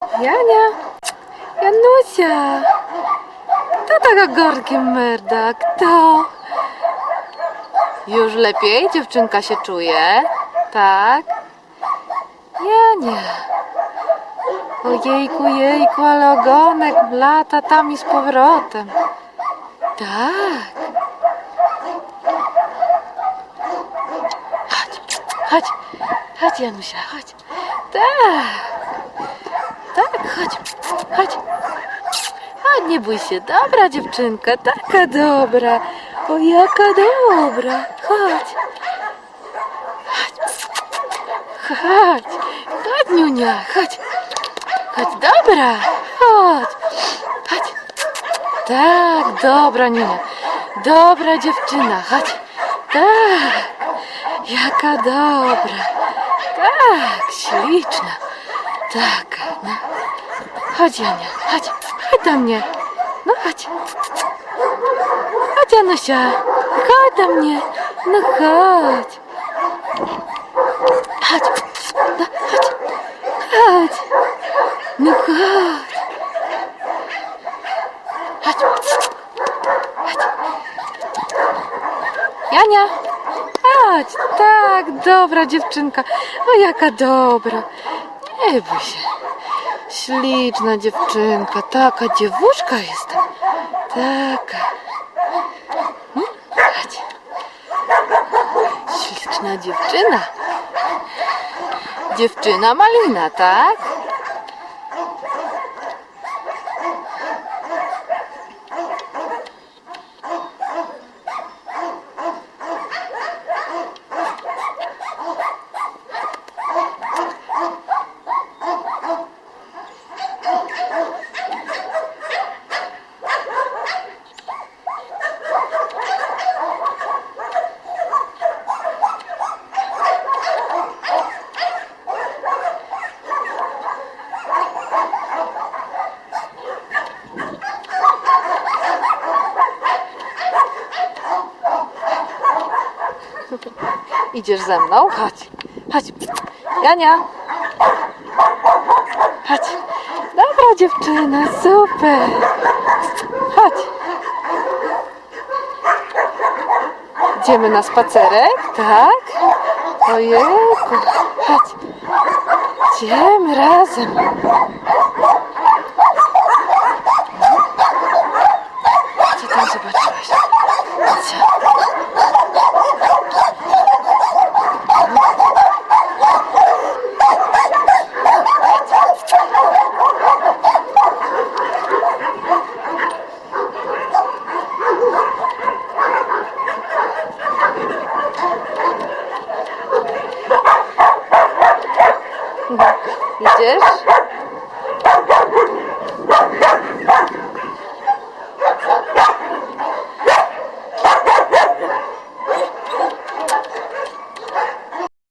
Jania, Janusia, to taka gorkiem merda, kto? Już lepiej dziewczynka się czuje, tak? Jania. Ojejku, jejku, ale ogonek lata tam i z powrotem. Tak. Chodź, chodź, chodź Janusia, chodź. Tak. Tak, chodź, chodź. Chodź, nie bój się. Dobra dziewczynka, taka dobra. O, jaka dobra. Chodź. Chodź. Chodź. Chodź, Niunia, chodź. Chodź, dobra. Chodź. Chodź. Tak, dobra, Niunia. Dobra dziewczyna, chodź. Tak. Jaka dobra. Tak, śliczna. Tak, no. Chodź, Jania, chodź, chodź do mnie. No chodź. Chodź, Janusia, chodź do mnie. No chodź. Chodź, no chodź, chodź. No chodź. Chodź, chodź. Jania, chodź, tak, dobra dziewczynka. O, jaka dobra. Nie bój się. Śliczna dziewczynka, taka dziewuszka jestem. Taka. Chodź. Śliczna dziewczyna. Dziewczyna malina, tak? Idziesz ze mną? Chodź. Chodź. Jania. Chodź. Dobra dziewczyna, super. Chodź. Idziemy na spacerek, tak? Ojejku. Chodź. Idziemy razem. Idziesz?